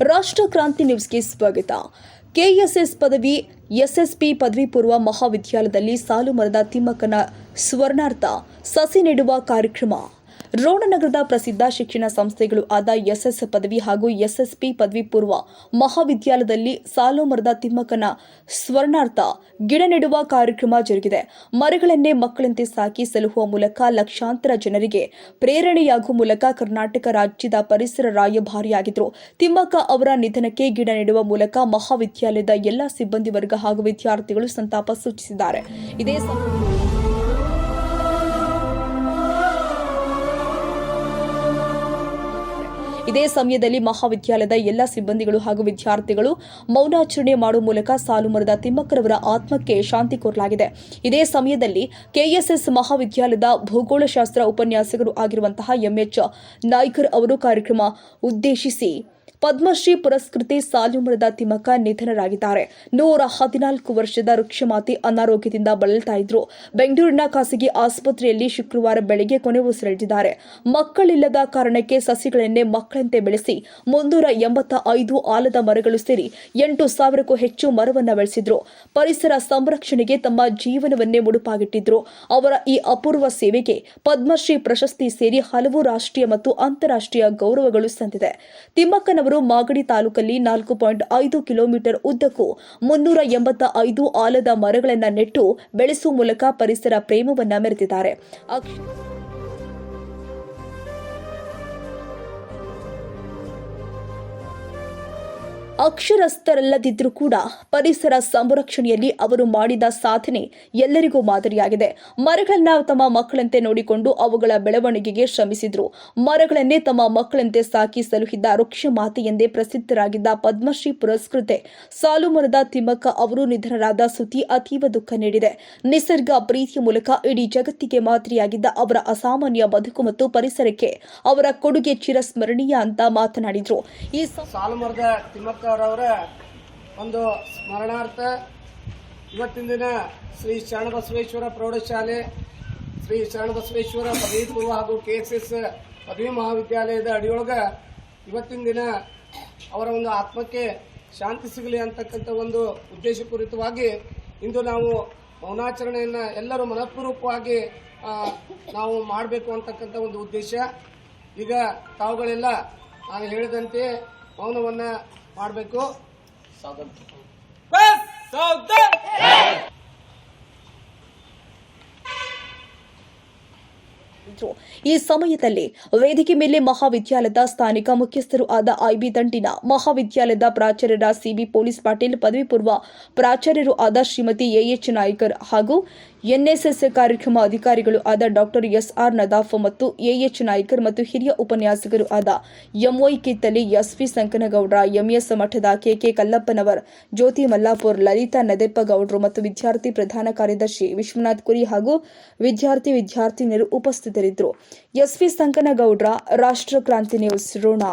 ರಾಷ್ಟ್ರ ಕ್ರಾಂತಿ ನ್ಯೂಸ್ಗೆ ಸ್ವಾಗತ. ಕೆಎಸ್ಎಸ್ ಪದವಿ, ಎಸ್ಎಸ್ಪಿ ಪದವಿ ಪೂರ್ವ ಮಹಾವಿದ್ಯಾಲಯದಲ್ಲಿ ಸಾಲು ಮರದ ತಿಮ್ಮಕ್ಕನ ಸ್ವರ್ಣಾರ್ಥ ಸಸಿ ನೆಡುವ ಕಾರ್ಯಕ್ರಮ. ರೋಣನಗರದ ಪ್ರಸಿದ್ಧ ಶಿಕ್ಷಣ ಸಂಸ್ಥೆಗಳು ಆದ ಎಸ್ಎಸ್ ಪದವಿ ಹಾಗೂ ಎಸ್ಎಸ್ಪಿ ಪದವಿ ಪೂರ್ವ ಮಹಾವಿದ್ಯಾಲಯದಲ್ಲಿ ಸಾಲು ಮರದ ತಿಮ್ಮಕ್ಕನ ಸ್ವರ್ಣಾರ್ಥ ಗಿಡ ನೆಡುವ ಕಾರ್ಯಕ್ರಮ ಜರುಗಿದೆ. ಮರಗಳನ್ನೇ ಮಕ್ಕಳಂತೆ ಸಾಕಿ ಸಲಹುವ ಮೂಲಕ ಲಕ್ಷಾಂತರ ಜನರಿಗೆ ಪ್ರೇರಣೆಯಾಗುವ ಮೂಲಕ ಕರ್ನಾಟಕ ರಾಜ್ಯದ ಪರಿಸರ ರಾಯಭಾರಿಯಾಗಿದ್ದರು ತಿಮ್ಮಕ್ಕ ಅವರ ನಿಧನಕ್ಕೆ ಗಿಡ ನೆಡುವ ಮೂಲಕ ಮಹಾವಿದ್ಯಾಲಯದ ಎಲ್ಲ ಸಿಬ್ಬಂದಿ ವರ್ಗ ಹಾಗೂ ವಿದ್ಯಾರ್ಥಿಗಳು ಸಂತಾಪ ಸೂಚಿಸಿದ್ದಾರೆ. ಇದೇ ಇದೇ ಸಮಯದಲ್ಲಿ ಮಹಾವಿದ್ಯಾಲಯದ ಎಲ್ಲ ಸಿಬ್ಬಂದಿಗಳು ಹಾಗೂ ವಿದ್ಯಾರ್ಥಿಗಳು ಮೌನಾಚರಣೆ ಮಾಡುವ ಮೂಲಕ ಸಾಲು ಮರದ ತಿಮ್ಮಕ್ಕರವರ ಆತ್ಮಕ್ಕೆ ಶಾಂತಿ ಕೋರಲಾಗಿದೆ. ಇದೇ ಸಮಯದಲ್ಲಿ ಕೆಎಸ್ಎಸ್ ಮಹಾವಿದ್ಯಾಲಯದ ಭೂಗೋಳಶಾಸ್ತ್ರ ಉಪನ್ಯಾಸಕರು ಆಗಿರುವಂತಹ ಎಂಎಚ್ ನಾಯ್ಕರ್ ಅವರು ಕಾರ್ಯಕ್ರಮ ಉದ್ದೇಶಿಸಿ ಪದ್ಮಶ್ರೀ ಪುರಸ್ಕೃತಿ ಸಾಲುಮರದ ತಿಮ್ಮಕ್ಕ ನಿಧನರಾಗಿದ್ದಾರೆ. ನೂರ ಹದಿನಾಲ್ಕು ವರ್ಷದ ವೃಕ್ಷಮಾತೆ ಅನಾರೋಗ್ಯದಿಂದ ಬಳಲ್ತಾ ಇದ್ರು. ಬೆಂಗಳೂರಿನ ಖಾಸಗಿ ಆಸ್ಪತ್ರೆಯಲ್ಲಿ ಶುಕ್ರವಾರ ಬೆಳಗ್ಗೆ ಕೊನೆ ಉಸಿರೆಳೆದಿದ್ದಾರೆ ಮಕ್ಕಳಿಲ್ಲದ ಕಾರಣಕ್ಕೆ ಸಸಿಗಳನ್ನೇ ಮಕ್ಕಳಂತೆ ಬೆಳೆಸಿ ಮುನ್ನೂರ ಎಂಬತ್ತ ಐದು ಆಲದ ಮರಗಳು ಸೇರಿ ಎಂಟು ಸಾವಿರಕ್ಕೂ ಹೆಚ್ಚು ಮರವನ್ನು ಬೆಳೆಸಿದ್ರು. ಪರಿಸರ ಸಂರಕ್ಷಣೆಗೆ ತಮ್ಮ ಜೀವನವನ್ನೇ ಮುಡುಪಾಗಿಟ್ಟಿದ್ರು. ಅವರ ಈ ಅಪೂರ್ವ ಸೇವೆಗೆ ಪದ್ಮಶ್ರೀ ಪ್ರಶಸ್ತಿ ಸೇರಿ ಹಲವು ರಾಷ್ಟ್ರೀಯ ಮತ್ತು ಅಂತಾರಾಷ್ಟ್ರೀಯ ಗೌರವಗಳು ಸಂದಿದೆ. ತಿಮ್ಮಕ್ಕನವರು ಮಾಗಡಿ ತಾಲೂಕಲ್ಲಿ ನಾಲ್ಕು ಪಾಯಿಂಟ್ ಐದು ಕಿಲೋಮೀಟರ್ ಉದ್ದಕ್ಕೂ ಮುನ್ನೂರ ಎಂಬತ್ತ ಐದು ಆಲದ ಮರಗಳನ್ನು ನೆಟ್ಟು ಬೆಳೆಸುವ ಮೂಲಕ ಪರಿಸರ ಪ್ರೇಮವನ್ನು ಮೆರೆದಿದ್ದಾರೆ. ಅಕ್ಷರಸ್ಥರಲ್ಲದಿದ್ದರೂ ಕೂಡ ಪರಿಸರ ಸಂರಕ್ಷಣೆಯಲ್ಲಿ ಅವರು ಮಾಡಿದ ಸಾಧನೆ ಎಲ್ಲರಿಗೂ ಮಾದರಿಯಾಗಿದೆ. ಮರಗಳನ್ನ ತಮ್ಮ ಮಕ್ಕಳಂತೆ ನೋಡಿಕೊಂಡು ಅವುಗಳ ಬೆಳವಣಿಗೆಗೆ ಶ್ರಮಿಸಿದ್ರು. ಮರಗಳನ್ನೇ ತಮ್ಮ ಮಕ್ಕಳಂತೆ ಸಾಕಿ ಸಲುಹಿದ್ದ ವೃಕ್ಷ ಮಾತೆ ಎಂದೇ ಪ್ರಸಿದ್ಧರಾಗಿದ್ದ ಪದ್ಮಶ್ರೀ ಪುರಸ್ಕೃತೆ ಸಾಲುಮರದ ತಿಮ್ಮಕ್ಕ ಅವರು ನಿಧನರಾದ ಸುದ್ದಿ ಅತೀವ ದುಃಖ ನೀಡಿದೆ. ನಿಸರ್ಗ ಪ್ರೀತಿಯ ಮೂಲಕ ಇಡೀ ಜಗತ್ತಿಗೆ ಮಾದರಿಯಾಗಿದ್ದ ಅವರ ಅಸಾಮಾನ್ಯ ಬದುಕು ಮತ್ತು ಪರಿಸರಕ್ಕೆ ಅವರ ಕೊಡುಗೆ ಚಿರಸ್ಮರಣೀಯ ಅಂತ ಮಾತನಾಡಿದ್ರು. ಈ ಸ- ತಿಮ್ಮಕ್ಕವರವರ ಒಂದು ಸ್ಮರಣಾರ್ಥ ಇವತ್ತಿನ ದಿನ ಶ್ರೀ ಶರಣಬಸವೇಶ್ವರ ಪ್ರೌಢಶಾಲೆ, ಶ್ರೀ ಶರಣಬಸವೇಶ್ವರ ಪದವಿ ಪೂರ್ವ ಹಾಗೂ ಕೆ ಎಸ್ ಎಸ್ ಪದವಿ ಮಹಾವಿದ್ಯಾಲಯದ ಅಡಿಯೊಳಗೆ ಇವತ್ತಿನ ದಿನ ಅವರ ಒಂದು ಆತ್ಮಕ್ಕೆ ಶಾಂತಿ ಸಿಗಲಿ ಅಂತಕ್ಕಂಥ ಒಂದು ಉದ್ದೇಶಪೂರಿತವಾಗಿ ಇಂದು ನಾವು ಮೌನಾಚರಣೆಯನ್ನು ಎಲ್ಲರೂ ಮನಃಪೂರ್ವಕವಾಗಿ ನಾವು ಮಾಡಬೇಕು ಅಂತಕ್ಕಂಥ ಒಂದು ಉದ್ದೇಶ. ಈಗ ತಾವುಗಳೆಲ್ಲ ನಾನು ಹೇಳಿದಂತೆ ಮೌನವನ್ನ ಮಾಡಬೇಕು. ಇದ್ರು. ಈ ಸಮಯದಲ್ಲಿ ವೇದಿಕೆ ಮೇಲೆ ಮಹಾವಿದ್ಯಾಲಯದ ಸ್ಥಾನಿಕ ಮುಖ್ಯಸ್ಥರು ಆದ ಐಬಿ ದಂಟಿನ ಮಹಾವಿದ್ಯಾಲಯದ ಪ್ರಾಚಾರ್ಯರ ಸಿಬಿ ಪೊಲೀಸ್ ಪಾಟೀಲ್, ಪದವಿ ಪೂರ್ವ ಪ್ರಾಚಾರ್ಯರು ಆದ ಶ್ರೀಮತಿ ಎಎಚ್ ನಾಯ್ಕರ್ ಹಾಗೂ ಎನ್ಎಸ್ಎಸ್ ಕಾರ್ಯಕ್ರಮ ಅಧಿಕಾರಿಗಳು ಆದ ಡಾಕ್ಟರ್ ಎಸ್ಆರ್ ನದಾಫ್ ಮತ್ತು ಎಎಚ್ ನಾಯ್ಕರ್ ಮತ್ತು ಹಿರಿಯ ಉಪನ್ಯಾಸಕರು ಆದ MY Kittali, SV Sankanagouda, MS Mathad KK Kallappanavar, Jyothi Mallapur, Lalitha ನದೆಪ್ಪಗೌಡರು ಮತ್ತು ವಿದ್ಯಾರ್ಥಿ ಪ್ರಧಾನ ಕಾರ್ಯದರ್ಶಿ ವಿಶ್ವನಾಥ್ ಕುರಿ ಹಾಗೂ ವಿದ್ಯಾರ್ಥಿ ವಿದ್ಯಾರ್ಥಿನಿಯರು ಉಪಸ್ಥಿತರಿದ್ದರು ಎಸ್ವಿ ಸಂಕನಗೌಡ್ರ ರಾಷ್ಟ್ರ ಕ್ರಾಂತಿ ನ್ಯೂಸ್ ಋಣ